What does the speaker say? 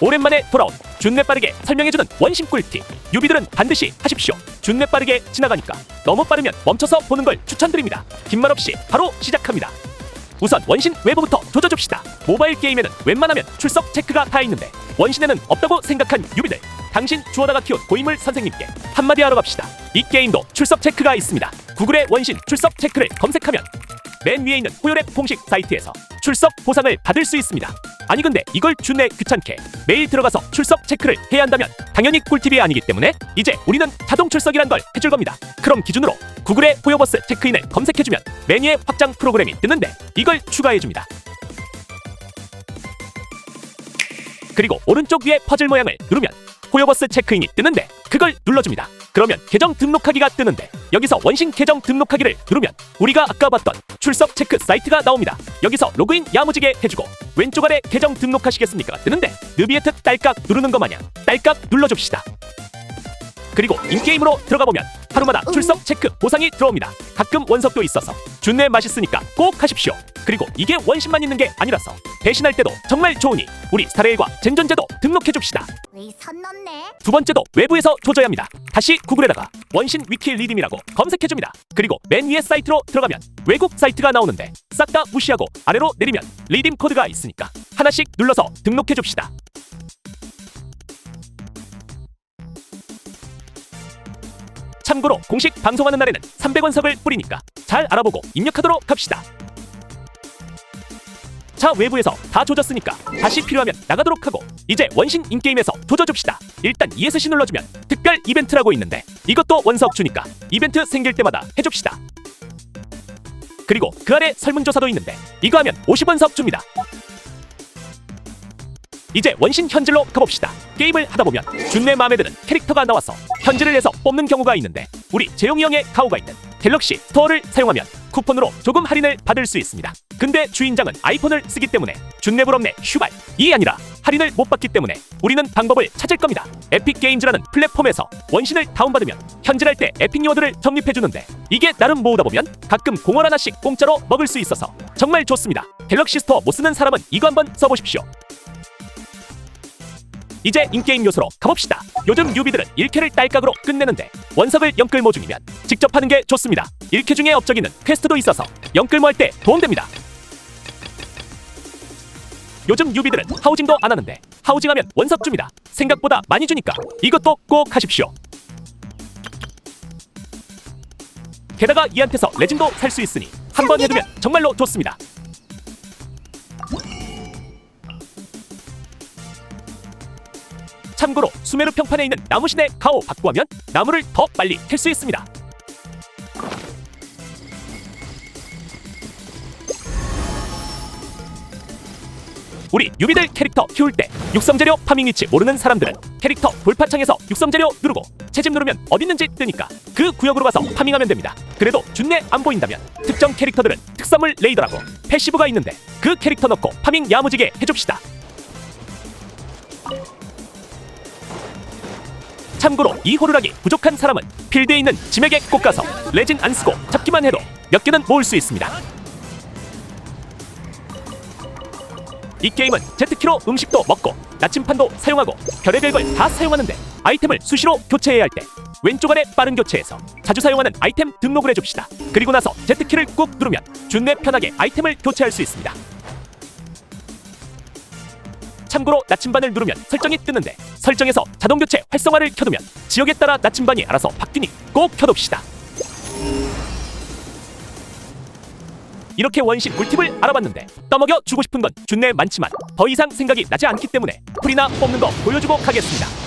오랜만에 돌아온 준내 빠르게 설명해주는 원신 꿀팁. 유비들은 반드시 하십시오. 준내 빠르게 지나가니까 너무 빠르면 멈춰서 보는 걸 추천드립니다. 긴 말 없이 바로 시작합니다. 우선 원신 외부부터 조져줍시다. 모바일 게임에는 웬만하면 출석 체크가 다 있는데 원신에는 없다고 생각한 유비들 당신 주워다가 키운 고인물 선생님께 한마디 하러 갑시다. 이 게임도 출석 체크가 있습니다. 구글에 원신 출석 체크를 검색하면 맨 위에 있는 호요랩 공식 사이트에서 출석 보상을 받을 수 있습니다. 아니 근데 이걸 준내 귀찮게 매일 들어가서 출석 체크를 해야 한다면 당연히 꿀팁이 아니기 때문에 이제 우리는 자동 출석이란 걸 해줄 겁니다. 그럼 기준으로 구글의 호요버스 체크인을 검색해주면 메뉴에 확장 프로그램이 뜨는데 이걸 추가해줍니다. 그리고 오른쪽 위에 퍼즐 모양을 누르면 호요버스 체크인이 뜨는데 그걸 눌러줍니다. 그러면 계정 등록하기가 뜨는데 여기서 원신 계정 등록하기를 누르면 우리가 아까 봤던 출석 체크 사이트가 나옵니다. 여기서 로그인 야무지게 해주고 왼쪽 아래 계정 등록하시겠습니까? 뜨는데 느비에트 딸깍 누르는 것 마냥 딸깍 눌러줍시다. 그리고 인게임으로 들어가 보면 하루마다 출석 체크 보상이 들어옵니다. 가끔 원석도 있어서 준내 맛있으니까 꼭 하십시오. 그리고 이게 원신만 있는 게 아니라서 배신할 때도 정말 좋으니 우리 스타레일과 젠전제도 등록해 줍시다. 왜선 넘네? 두 번째도 외부에서 조져야 합니다. 다시 구글에다가 원신 위키 리딤이라고 검색해줍니다. 그리고 맨 위에 사이트로 들어가면 외국 사이트가 나오는데 싹 다 무시하고 아래로 내리면 리딤 코드가 있으니까 하나씩 눌러서 등록해줍시다. 참고로 공식 방송하는 날에는 300원석을 뿌리니까 잘 알아보고 입력하도록 합시다. 자 외부에서 다 조졌으니까 다시 필요하면 나가도록 하고 이제 원신 인게임에서 조져줍시다. 일단 ESC 눌러주면 특별 이벤트라고 있는데 이것도 원석 주니까 이벤트 생길 때마다 해줍시다. 그리고 그 아래 설문조사도 있는데 이거 하면 50원 석 줍니다. 이제 원신 현질로 가봅시다. 게임을 하다 보면 준내 마음에 드는 캐릭터가 나와서 현질을 해서 뽑는 경우가 있는데 우리 재용이 형의 가오가 있는 갤럭시 스토어를 사용하면 쿠폰으로 조금 할인을 받을 수 있습니다. 근데 주인장은 아이폰을 쓰기 때문에 준내부럽네 슈발 이 아니라 할인을 못 받기 때문에 우리는 방법을 찾을 겁니다. 에픽 게임즈라는 플랫폼에서 원신을 다운받으면 현질할 때 에픽 요어들을 적립해 주는데 이게 나름 모으다 보면 가끔 공원 하나씩 공짜로 먹을 수 있어서 정말 좋습니다. 갤럭시 스토어 못 쓰는 사람은 이거 한번 써보십시오. 이제 인게임 요소로 가봅시다. 요즘 유비들은 1캐를 딸깍으로 끝내는데 원석을 영끌모 중이면 직접 하는 게 좋습니다. 1캐 중에 업적이는 퀘스트도 있어서 영끌모 할 때 도움됩니다. 요즘 유비들은 하우징도 안 하는데 하우징하면 원석 줍니다. 생각보다 많이 주니까 이것도 꼭 하십시오. 게다가 이한테서 레진도 살 수 있으니 한 번 해두면 정말로 좋습니다. 참고로 수메르 평판에 있는 나무신의 가오 받고 하면 나무를 더 빨리 캘 수 있습니다. 우리 유비들 캐릭터 키울 때 육성재료 파밍 위치 모르는 사람들은 캐릭터 돌파창에서 육성재료 누르고 채집 누르면 어딨는지 뜨니까 그 구역으로 가서 파밍하면 됩니다. 그래도 준내 안 보인다면 특정 캐릭터들은 특성물 레이더라고 패시브가 있는데 그 캐릭터 넣고 파밍 야무지게 해줍시다. 참고로 이 호루라기 부족한 사람은 필드에 있는 짐에게 꼭 가서 레진 안 쓰고 잡기만 해도 몇 개는 모을 수 있습니다. 이 게임은 제트키로 음식도 먹고 나침판도 사용하고 별의별 걸 다 사용하는데 아이템을 수시로 교체해야 할 때 왼쪽 아래 빠른 교체에서 자주 사용하는 아이템 등록을 해줍시다. 그리고 나서 제트키를 꾹 누르면 준내 편하게 아이템을 교체할 수 있습니다. 참고로 나침반을 누르면 설정이 뜨는데 설정에서 자동 교체 활성화를 켜두면 지역에 따라 나침반이 알아서 바뀌니 꼭 켜둡시다. 이렇게 원신 꿀팁을 알아봤는데 떠먹여 주고 싶은 건 준내 많지만 더 이상 생각이 나지 않기 때문에 풀이나 뽑는 거 보여주고 가겠습니다.